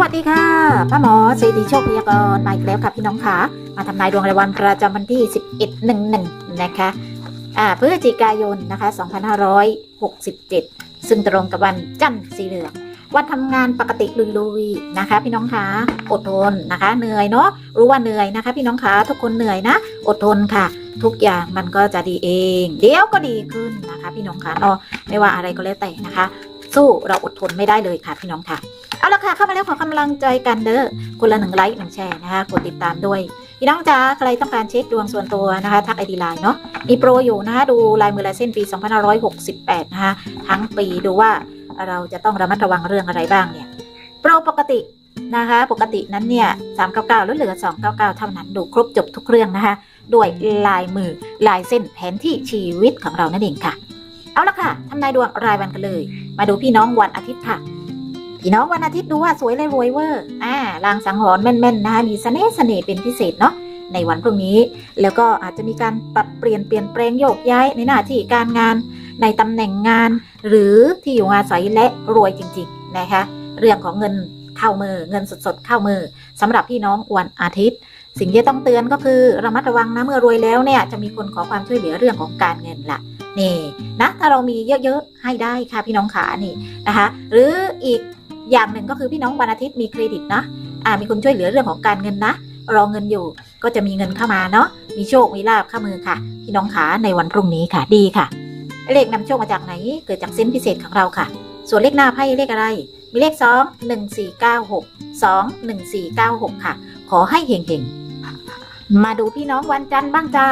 วัสดีค่ะป้าหมอเศรษฐีโชคพยากรณ์มาอีกแล้วค่ะพี่น้องค่ะ มาทำนายดวงรายวันประจำวันที่ 11 11 นะคะอ่าพฤศจิกายนนะคะ 2567 ซึ่งตรงกับวันจันทร์สีเหลือง วันทำงานปกติลุยๆนะคะ พี่น้องคะอดทนนะคะ เหนื่อยเนาะรู้ว่าเหนื่อยนะคะ พี่น้องคะทุกคนเหนื่อยนะ อดทนค่ะ ทุกอย่างมันก็จะดีเอง เดี๋ยวก็ดีขึ้นนะคะ พี่น้องคะเนาะไม่ว่าอะไรก็แล้วแต่นะคะ สู้เราอดทนไม่ได้เลยค่ะ พี่น้องค่ะ เอาละค่ะเข้ามาแล้วขอกำลังใจกันเด้อคนละหนึ่งไลค์หนึ่งแชร์นะคะ กดติดตามด้วยพี่น้องจ๋าใครต้องการเช็คดวงส่วนตัวนะคะ ทักไอดีไลน์เนาะมีโปรอยู่นะคะดูลายมือลายเส้นปี 2568 นะคะทั้งปีดูว่าเราจะต้องระมัดระวังเรื่องอะไรบ้างเนี่ยโปรปกตินะคะปกตินั้นเนี่ย399ลดเหลือ 299 เท่านั้นดูครบจบทุกเรื่องนะคะ ด้วยลายมือลายเส้นแผนที่ชีวิตของเรานั่นเองค่ะ เอาละค่ะทำนายดวงรายวันกันเลย มาดูพี่น้องวันอาทิตย์ค่ะ พี่น้องวันอาทิตย์ดูว่าสวยเลยรวยเวอร์อ่าลางสังหรณ์แม่นๆนะคะมีเสน่ห์เสน่ห์เป็นพิเศษเนาะในวันพรุ่งนี้ แล้วก็อาจจะมีการปรับเปลี่ยนเปลี่ยนแปลงโยกย้ายในหน้าที่การงาน ในตำแหน่งงาน หรือที่อยู่อาศัยและรวยจริงๆนะคะเรื่องของเงินเข้ามือเงินสดๆเข้ามือสำหรับพี่น้องวันอาทิตย์ สิ่งที่ต้องเตือนก็คือระมัดระวังนะเมื่อรวยแล้วเนี่ยจะมีคนขอความช่วยเหลือเรื่องของการเงินละนี่นะถ้าเรามีเยอะๆให้ได้ค่ะพี่น้องขานี่นะคะ หรืออีก อย่างหนึ่งก็คือพี่น้องวันอาทิตย์มีเครดิตนะอ่ามีคนช่วยเหลือเรื่องของการเงินนะ รอเงินอยู่ก็จะมีเงินเข้ามาเนาะมีโชคมีลาบเข้ามือค่ะ พี่น้องขาในวันพรุ่งนี้ค่ะดีค่ะ เลขนำโชคมาจากไหน เกิดจากเส้นพิเศษของเราค่ะ ส่วนเลขหน้าไพ่เลขอะไร มีเลข 2 1 4 9 6 2 1 4 9 6 ค่ะ ขอให้เฮงๆมาดูพี่น้องวันจันทร์บ้างจ้า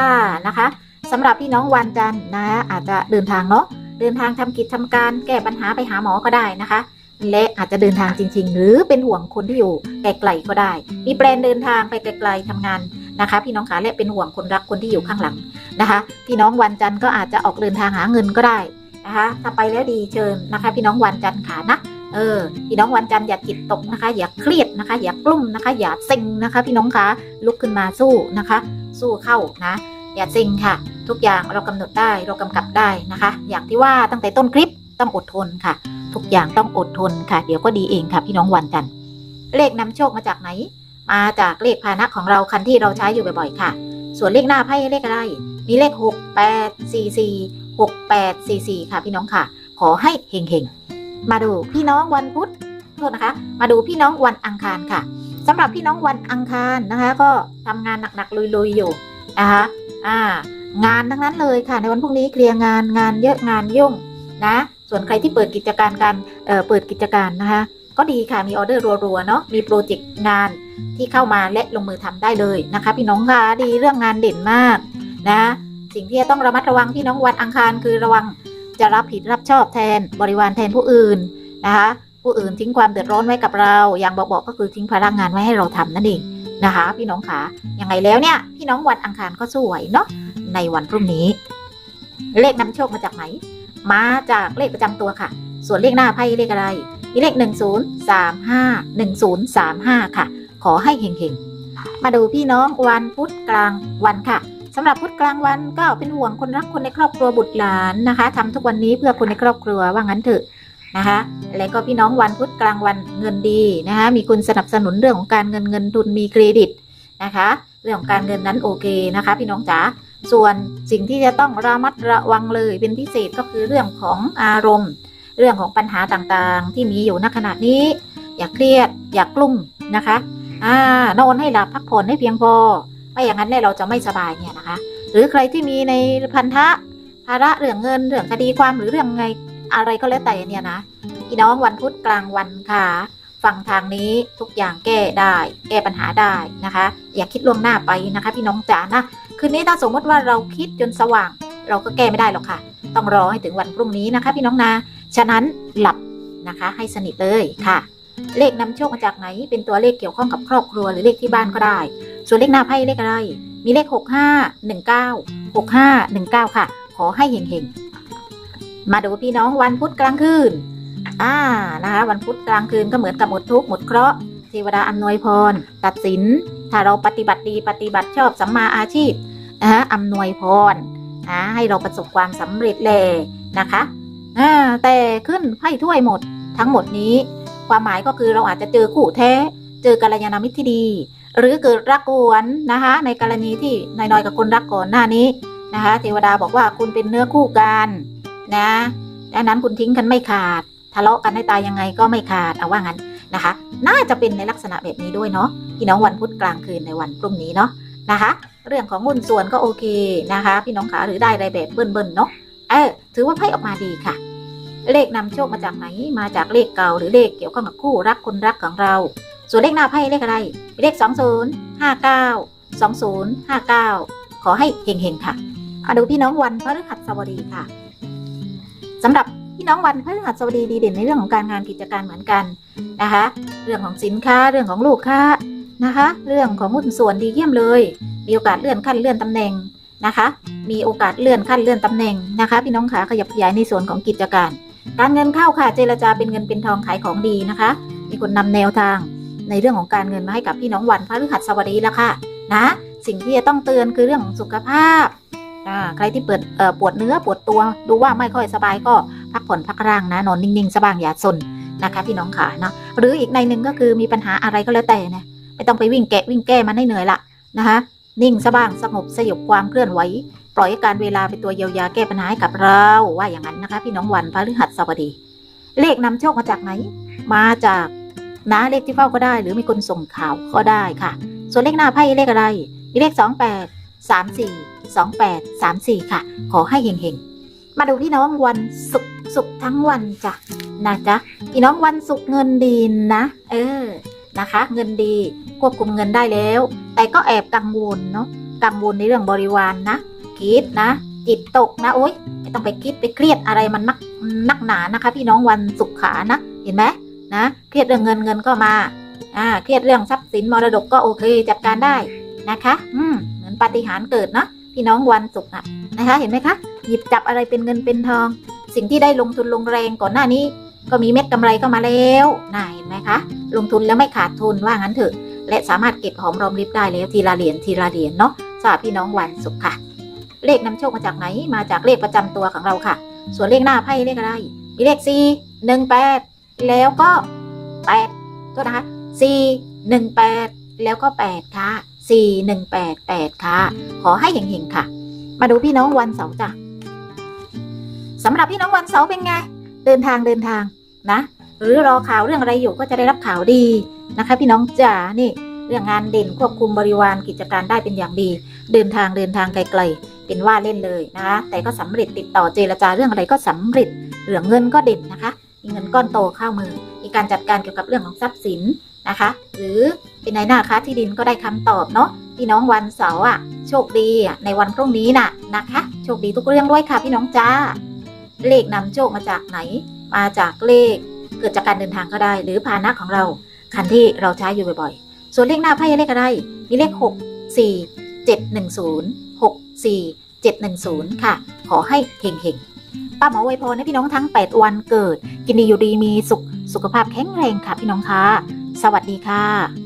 นะคะสำหรับพี่น้องวันจันทร์นะอาจจะเดินทางเนาะเดินทางทำกิจทำการแก้ปัญหาไปหาหมอก็ได้นะคะ และอาจจะเดินทางจริง ๆ หรือเป็นห่วงคนที่อยู่ไกลๆก็ได้ มีแปลนเดินทางไปไกลๆทำงานนะคะ พี่น้องขาและเป็นห่วงคนรักคนที่อยู่ข้างหลังนะคะพี่น้องวันจันทร์ก็อาจจะออกเดินทางหาเงินก็ได้นะคะถ้าไปแล้วดีเชิญนะคะ พี่น้องวันจันทร์ขานะเออพี่น้องวันจันทร์อย่าจิตตกนะคะ อย่าเครียดนะคะ อย่ากลุ้มนะคะ อย่าเซ็งนะคะ พี่น้องคะลุกขึ้นมาสู้นะคะ สู้เข้านะ อย่าเซ็งค่ะ ทุกอย่างเรากำหนดได้เรากำกับได้นะคะ อย่างที่ว่าตั้งแต่ต้นคลิปต้องอดทนค่ะ ทุกอย่างต้องอดทนค่ะ เดี๋ยวก็ดีเองค่ะพี่น้องวันจันทร์เลขนำโชคมาจากไหน มาจากเลขพานะของเราคันที่เราใช้อยู่บ่อยๆค่ะ ส่วนเลขหน้าไพ่เลขอะไร มีเลข 6 8 4 4 6 8 4 4 ค่ะพี่น้องค่ะ ขอให้เฮงๆ มาดูพี่น้องวันพุธโทษนะคะ มาดูพี่น้องวันอังคารค่ะสำหรับพี่น้องวันอังคารนะคะ ก็ทำงานหนักๆลุยๆอยู่นะคะอ่างานทั้งนั้นเลยค่ะ ในวันพรุ่งนี้เคลียร์งานงานเยอะงานยุ่งนะ ส่วนใครที่เปิดกิจการการเเปิดกิจการนะคะ ก็ดีค่ะมีออเดอร์รัวๆเนาะมีโปรเจกต์งานที่เข้ามาและลงมือทำได้เลยนะคะ พี่น้องค่ะดีเรื่องงานเด่นมากนะสิ่งที่จะต้องระมัดระวังพี่น้องวันอังคารคือระวังจะรับผิดรับชอบแทนบริวารแทนผู้อื่นนะคะผู้อื่นทิ้งความเดือดร้อนไว้กับเรา อย่างบอกๆก็คือทิ้งพลังงานไว้ให้เราทำนั่นเองนะคะ พี่น้องค่ะยังไงแล้วเนี่ยพี่น้องวันอังคารก็สู้ไหวเนาะในวันพรุ่งนี้ เลขนำโชคมาจากไหน มาจากเลขประจำตัวค่ะ ส่วนเลขหน้าไพ่เลขอะไรมีเลข 10 35 1035 ค่ะ ขอให้เฮงๆ มาดูพี่น้องวันพุธกลางวันค่ะสำหรับพุธกลางวันก็เป็นห่วงคนรักคนในครอบครัวบุตรหลานนะคะทำทุกวันนี้เพื่อคนในครอบครัวว่างั้นเถอะนะคะแล้วก็พี่น้องวันพุธกลางวันเงินดีนะคะมีคุณสนับสนุนเรื่องของการเงินเงินทุนมีเครดิตนะคะ เรื่องของการเงินนั้นโอเคนะคะ พี่น้องจ๋า ส่วนสิ่งที่จะต้องระมัดระวังเลยเป็นพิเศษก็คือเรื่องของอารมณ์ เรื่องของปัญหาต่างๆ ที่มีอยู่ณขณะนี้ อย่าเครียด อย่ากลุ้มนะคะอ่านอนให้หลับพักผ่อนให้เพียงพอไม่อย่างนั้นเนี่ยเราจะไม่สบายเนี่ยนะคะ หรือใครที่มีในพันธะภาระเรื่องเงินเรื่องคดีความหรือเรื่องไงอะไรก็แล้วแต่เนี่ยนะพี่น้องวันพุธกลางวันค่ะฟังทางนี้ทุกอย่างแก้ได้ แก้ปัญหาได้นะคะ อย่าคิดล่วงหน้าไปนะคะ พี่น้องจ๋านะ คืนนี้ถ้าสมมติว่าเราคิดจนสว่าง เราก็แก้ไม่ได้หรอกค่ะ ต้องรอให้ถึงวันพรุ่งนี้นะคะ พี่น้องนา ฉะนั้นหลับนะคะ ให้สนิทเลยค่ะ เลขนำโชคมาจากไหน เป็นตัวเลขเกี่ยวข้องกับครอบครัวหรือเลขที่บ้านก็ได้ ส่วนเลขหน้าไพ่เลขอะไร มีเลข 65 19 65 19 ค่ะ ขอให้เฮงๆ มาดูพี่น้องวันพุธกลางคืนอ่านะคะวันพุธกลางคืนก็เหมือนกับหมดทุกข์หมดเคราะห์เทวดาอำนวยพร ตัดสิน ถ้าเราปฏิบัติดีปฏิบัติชอบสัมมาอาชีพ นะคะอำนวยพรนะให้เราประสบความสำเร็จเลยนะคะอ่าแต่ขึ้นไพ่ถ้วยหมดทั้งหมดนี้ ความหมายก็คือเราอาจจะเจอคู่แท้ เจอกัลยาณมิตรที่ดี หรือเกิดรักกวนนะคะ ในกรณีที่น้อยกับคนรักก่อนหน้านี้นะคะ เทวดาบอกว่าคุณเป็นเนื้อคู่กันนะดังนั้นคุณทิ้งกันไม่ขาด ทะเลาะกันให้ตายยังไงก็ไม่ขาดเอาว่างั้นนะคะ น่าจะเป็นในลักษณะแบบนี้ด้วยเนาะพี่น้องวันพุธกลางคืนในวันพรุ่งนี้เนาะนะคะ เรื่องของหุ้นส่วนก็โอเคนะคะ พี่น้องขาหรือได้อะไรแบบเบิ้ลๆเนาะเออถือว่าไพ่ออกมาดีค่ะ เลขนำโชคมาจากไหนมาจากเลขเก่าหรือเลขเกี่ยวข้องกับคู่รักคนรักของเรา ส่วนเลขหน้าไพ่เลขอะไร เลข 20 59 20 59 ขอให้เฮงๆค่ะมาดูพี่น้องวันพฤหัสบดีค่ะสำหรับพี่น้องวันพฤหัสบดีดีเด่นในเรื่องของการงานกิจการเหมือนกันนะคะ เรื่องของสินค้าเรื่องของลูกค้านะคะ เรื่องของหุ้นส่วนดีเยี่ยมเลย มีโอกาสเลื่อนขั้นเลื่อนตำแหน่งนะคะ มีโอกาสเลื่อนขั้นเลื่อนตำแหน่งนะคะ พี่น้องขาขยับขยายในส่วนของกิจการ การเงินเข้าค่ะเจรจาเป็นเงินเป็นทองขายของดีนะคะ มีคนนำแนวทางในเรื่องของการเงินมาให้กับพี่น้องวันพฤหัสบดีแล้วค่ะนะสิ่งที่จะต้องเตือนคือเรื่องของสุขภาพใครที่เปิดปวดเนื้อปวดตัวดูว่าไม่ค่อยสบายก็พักผ่อนพักร่างนะนอนนิ่งๆสบางอย่าสนนะคะ พี่น้องขาเนาะหรืออีกในหนึ่งก็คือมีปัญหาอะไรก็แล้วแต่นะไม่ต้องไปวิ่งแกะวิ่งแก้มันให้เหนื่อยละนะคะ นิ่งสบางสงบสยบความเคลื่อนไหว ปล่อยการเวลาเป็นตัวเยียวยาแก้ปัญหาให้กับเราว่าอย่างนั้นนะคะ พี่น้องวันพฤหัสบดี เลขนำโชคมาจากไหน มาจากนะเลขที่เฝ้าก็ได้ หรือมีคนส่งข่าวก็ได้ค่ะ ส่วนเลขหน้าไพ่เลขอะไรมีเลข 28 34 28 34 ค่ะ ขอให้เฮงๆ มาดูพี่น้องวันศุกร์ศุกร์ทั้งวันจ้ะนะจ๊ะพี่น้องวันศุกร์เงินดีนะ เออนะคะ เงินดีควบคุมเงินได้แล้ว แต่ก็แอบกังวลเนาะกังวลในเรื่องบริวารนนะคิดนะ จิตตกนะโอ๊ยไม่ต้องไปคิดไปเครียดอะไรมันนักนักหนานะคะ พี่น้องวันศุกร์ขานะเห็นไหมนะเครียดเรื่องเงินเงินก็มาอ่าเครียดเรื่องทรัพย์สินมรดกก็โอเคจัดการได้นะคะ อืมเหมือนปาฏิหาริย์เกิดนะพี่น้องวันศุกร์อะนะคะ เห็นไหมคะหยิบจับอะไรเป็นเงินเป็นทอง สิ่งที่ได้ลงทุนลงแรงก่อนหน้านี้ ก็มีเม็ดกำไรก็มาแล้วน่าเห็นไหมคะ ลงทุนแล้วไม่ขาดทุนว่างั้นเถอะ และสามารถเก็บหอมรอมริบได้แล้วทีละเหรียญทีละเหรียญเนาะสำหรับพี่น้องวันศุกร์ค่ะ เลขนำโชคมาจากไหนมาจากเลขประจำตัวของเราค่ะ ส่วนเลขหน้าไพ่เลขอะไร มีเลขสี่หนึ่งแปดแล้วก็แปดตัวนะคะสี่หนึ่งแปดแล้วก็แปดค่ะสี่หนึ่งแปดแปดค่ะ ขอให้เห็งๆค่ะ มาดูพี่น้องวันเสาร์จ้ะสำหรับพี่น้องวันเสาร์เป็นไง เดินทางเดินทางนะ หรือรอข่าวเรื่องอะไรอยู่ก็จะได้รับข่าวดีนะคะ พี่น้องจ๋านี่เรื่องงานเด่นควบคุมบริวารกิจการได้เป็นอย่างดี เดินทางเดินทางไกลๆ เป็นว่าเล่นเลยนะคะแต่ก็สำเร็จติดต่อเจรจาเรื่องอะไรก็สำเร็จเรื่องเงินก็เด่นนะคะ มีเงินก้อนโตเข้ามือ มีการจัดการเกี่ยวกับเรื่องของทรัพย์สินนะคะ หรือเป็นนายหน้าค้าที่ดินก็ได้คำตอบเนาะพี่น้องวันเสาร์อะโชคดีอะในวันพรุ่งนี้น่ะนะคะ โชคดีทุกเรื่องด้วยค่ะพี่น้องจ้า เลขนำโชคมาจากไหน มาจากเลข เกิดจากการเดินทางก็ได้ หรือพาหนะของเรา คันที่เราใช้อยู่บ่อยๆ ส่วนเลขหน้าไพ่เลขอะไร มีเลข 6 4 7 1 0 6 4 7 1 0 ค่ะ ขอให้เฮงๆ ป้าหมอไวยพรให้พี่น้องทั้ง 8 วันเกิด กินดีอยู่ดีมีสุข สุขภาพแข็งแรงค่ะพี่น้องคะ สวัสดีค่ะ